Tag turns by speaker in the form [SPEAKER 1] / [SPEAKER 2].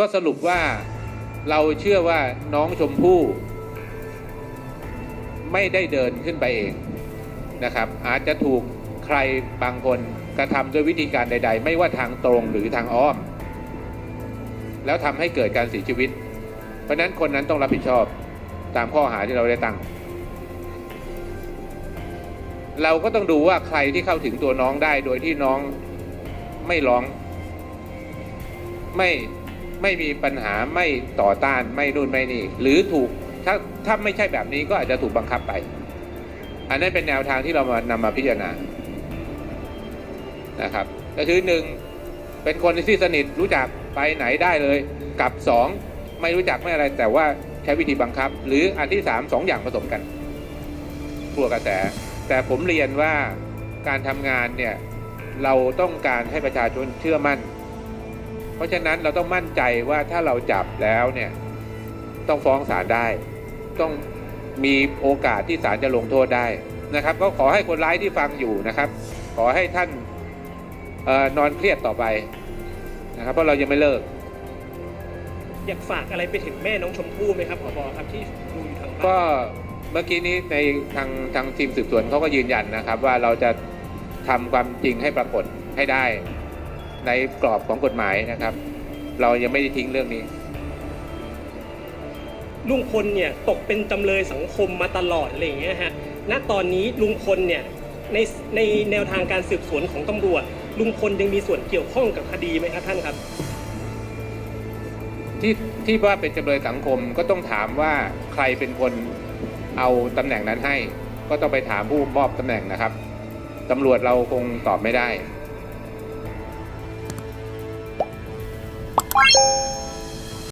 [SPEAKER 1] ก็สรุปว่าเราเชื่อว่าน้องชมพู่ไม่ได้เดินขึ้นไปเองนะครับ อาจจะถูกใครบางคนกระทำด้วยวิธีการใด ๆ ไม่ว่าทางตรงหรือทางอ้อม แล้วทำให้เกิดการเสียชีวิต เพราะฉะนั้นคนนั้นต้องรับผิดชอบตามข้อหาที่เราได้ตั้ง เราก็ต้องดูว่าใครที่เข้าถึงตัวน้องได้โดยที่น้องไม่ร้อง ไม่ ไม่มีปัญหาไม่ต่อต้านไม่นู่นไม่นี่ หรือถูกถ้าถ้าไม่ใช่แบบนี้ก็อาจจะถูกบังคับไป อันนั้นเป็นแนวทางที่เรามานำมาพิจารณานะครับก็คือหนึ่งเป็นคนที่สนิทรู้จักไปไหนได้เลย กับสองไม่รู้จักไม่อะไร แต่ว่าใช้วิธีบังคับ หรืออันที่สามสองอย่างผสมกันกลัวกระแส แต่ผมเรียนว่าการทำงานเนี่ยเราต้องการให้ประชาชนเชื่อมั่น เพราะฉะนั้นเราต้องมั่นใจว่าถ้าเราจับแล้วเนี่ยต้องฟ้องศาลได้ ต้องมีโอกาสที่ศาลจะลงโทษได้นะครับ ก็ขอให้คนร้ายที่ฟังอยู่นะครับ ขอให้ท่านเออนอนเครียดต่อไปนะครับ เพราะเรายังไม่เลิก
[SPEAKER 2] อยากฝากอะไรไปถึงแม่น้องชมพู่ไหมครับผบครับที่ดูอยู่ทางบ้าน
[SPEAKER 1] ก็เมื่อกี้นี้ในทางทางทีมสืบสวนเขาก็ยืนยันนะครับ ว่าเราจะทำความจริงให้ปรากฏให้ได้ ในกรอบของกฎหมายนะครับ เรายังไม่ได้ทิ้งเรื่องนี้
[SPEAKER 2] ลุงพลเนี่ยตกเป็นจำเลยสังคมมาตลอดอะไรอย่างเงี้ยฮะณตอนนี้ลุงพลเนี่ยในในแนวทางการสืบสวนของตำรวจ ลุงพลยังมีส่วนเกี่ยวข้องกับคดีไหมครับท่านครับ
[SPEAKER 1] ที่ที่ว่าเป็นจำเลยสังคมก็ต้องถามว่าใครเป็นคนเอาตำแหน่งนั้นให้ ก็ต้องไปถามผู้มอบตำแหน่งนะครับตำรวจเราคงตอบไม่ได้